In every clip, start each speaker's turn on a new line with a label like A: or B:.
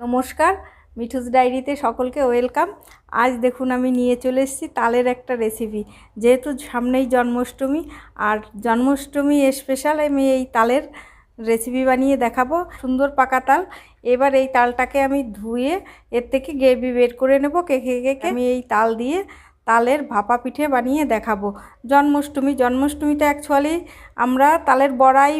A: নমস্কার, মিঠুস ডায়েরিতে সকলকে ওয়েলকাম। আজ দেখুন আমি নিয়ে চলে এসেছি তালের একটা রেসিপি যেহেতু সামনেই জন্মাষ্টমী, আর জন্মাষ্টমী স্পেশাল আমি এই তালের রেসিপি বানিয়ে দেখাবো। সুন্দর পাকা তাল। এবার এই তালটাকে আমি ধুয়ে এর থেকে গ্রেভি বের করে নেব। কেকে কেকে আমি এই তাল দিয়ে তালের ভাপা পিঠে বানিয়ে দেখাবো। জন্মাষ্টমী জন্মাষ্টমীতে অ্যাকচুয়ালি আমরা তালের বড়াই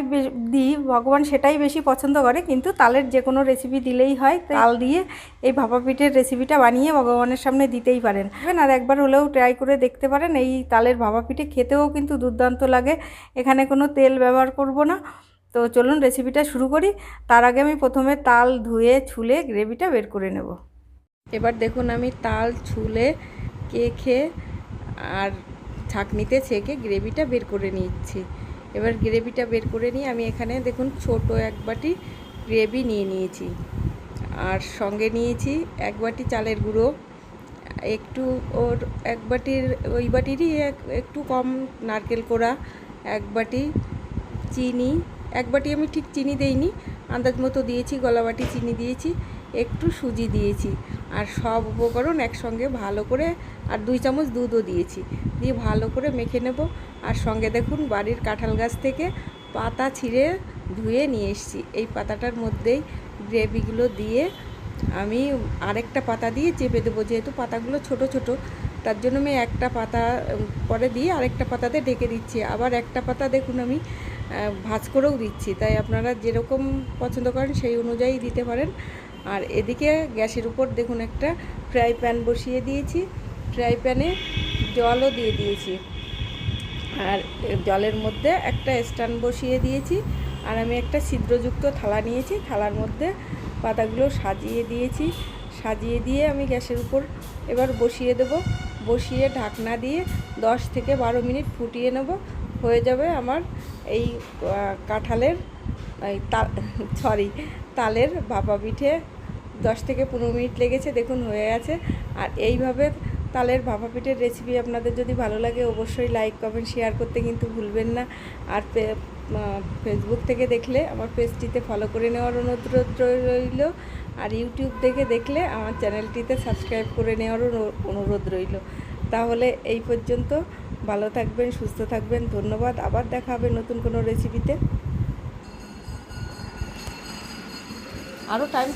A: দিই ভগবান সেটাই বেশি পছন্দ করে কিন্তু তালের যে কোনো রেসিপি দিলেই হয় তাল দিয়ে এই ভাপা পিঠের রেসিপিটা বানিয়ে ভগবানের সামনে দিতেই পারেন। আর একবার হলেও ট্রাই করে দেখতে পারেন এই তালের ভাপা পিঠে খেতেও কিন্তু দুর্দান্ত লাগে এখানে কোনো তেল ব্যবহার করব না। তো চলুন রেসিপিটা শুরু করি তার আগে আমি প্রথমে তাল ধুয়ে ছুলে গ্রেভিটা বের করে নেব। এবার দেখুন আমি তাল ছুলে কেখে আর ছাঁকনিতে ছেঁকে গ্রেভিটা বের করে নিচ্ছি। এবার গ্রেভিটা বের করে নিয়ে আমি এখানে দেখুন ছোট এক বাটি গ্রেভি নিয়ে নিয়েছি। আর সঙ্গে নিয়েছি এক বাটি চালের গুঁড়ো। একটু ওর এক বাটির, ওই বাটিরই এক, একটু কম নারকেল কোড়া, এক বাটি চিনি, এক বাটি আমি ঠিক চিনি দেইনি। আন্দাজ মতো দিয়েছি, গলা বাটি চিনি দিয়েছি, একটু সুজি দিয়েছি। আর সব উপকরণ একসঙ্গে ভালো করে আর দুই চামচ দুধও দিয়েছি। দিয়ে ভালো করে মেখে নেব। আর সঙ্গে দেখুন বাড়ির কাঁঠাল গাছ থেকে পাতা ছিঁড়ে ধুয়ে নিয়ে এসেছি। এই পাতাটার মধ্যেই গ্রেভিগুলো দিয়ে আমি আরেকটা পাতা দিয়ে চেপে দেবো। যেহেতু পাতাগুলো ছোট ছোট, তার জন্য আমি একটা পাতা পরে দিয়ে আরেকটা পাতাতে ঢেকে দিচ্ছি। আবার একটা পাতা দেখুন আমি ভাজ করেও দিচ্ছি। তাই আপনারা যেরকম পছন্দ করেন সেই অনুযায়ী দিতে পারেন। আর এদিকে গ্যাসের উপর দেখুন একটা ফ্রাই প্যান বসিয়ে দিয়েছি। ফ্রাই প্যানে জলও দিয়ে দিয়েছি। আর জলের মধ্যে একটা স্ট্যান্ড বসিয়ে দিয়েছি। আর আমি একটা ছিদ্রযুক্ত থালা নিয়েছি। থালার মধ্যে পাতাগুলো সাজিয়ে দিয়েছি। সাজিয়ে দিয়ে আমি গ্যাসের উপর এবার বসিয়ে দেব। বসিয়ে ঢাকনা দিয়ে দশ থেকে বারো মিনিট ফুটিয়ে নেব। হয়ে যাবে আমার এই কাঁঠালের সরি, তালের ভাপা পিঠে দশ থেকে পনেরো মিনিট লেগেছে, দেখুন হয়ে আছে আর এইভাবে তালের ভাপা পিঠের রেসিপি আপনাদের যদি ভালো লাগে, অবশ্যই লাইক কমেন্ট শেয়ার করতে কিন্তু ভুলবেন না। আর ফেসবুক থেকে দেখলে, আমার পেজটিতে ফলো করে নেওয়ার অনুরোধ রইল। আর ইউটিউব থেকে দেখলে, আমার চ্যানেলটিতে সাবস্ক্রাইব করে নেওয়ারও অনুরোধ রইল। তাহলে এই পর্যন্ত, ভালো থাকবেন, সুস্থ থাকবেন। ধন্যবাদ। আবার দেখা হবে নতুন কোনো রেসিপিতে আরও টাইম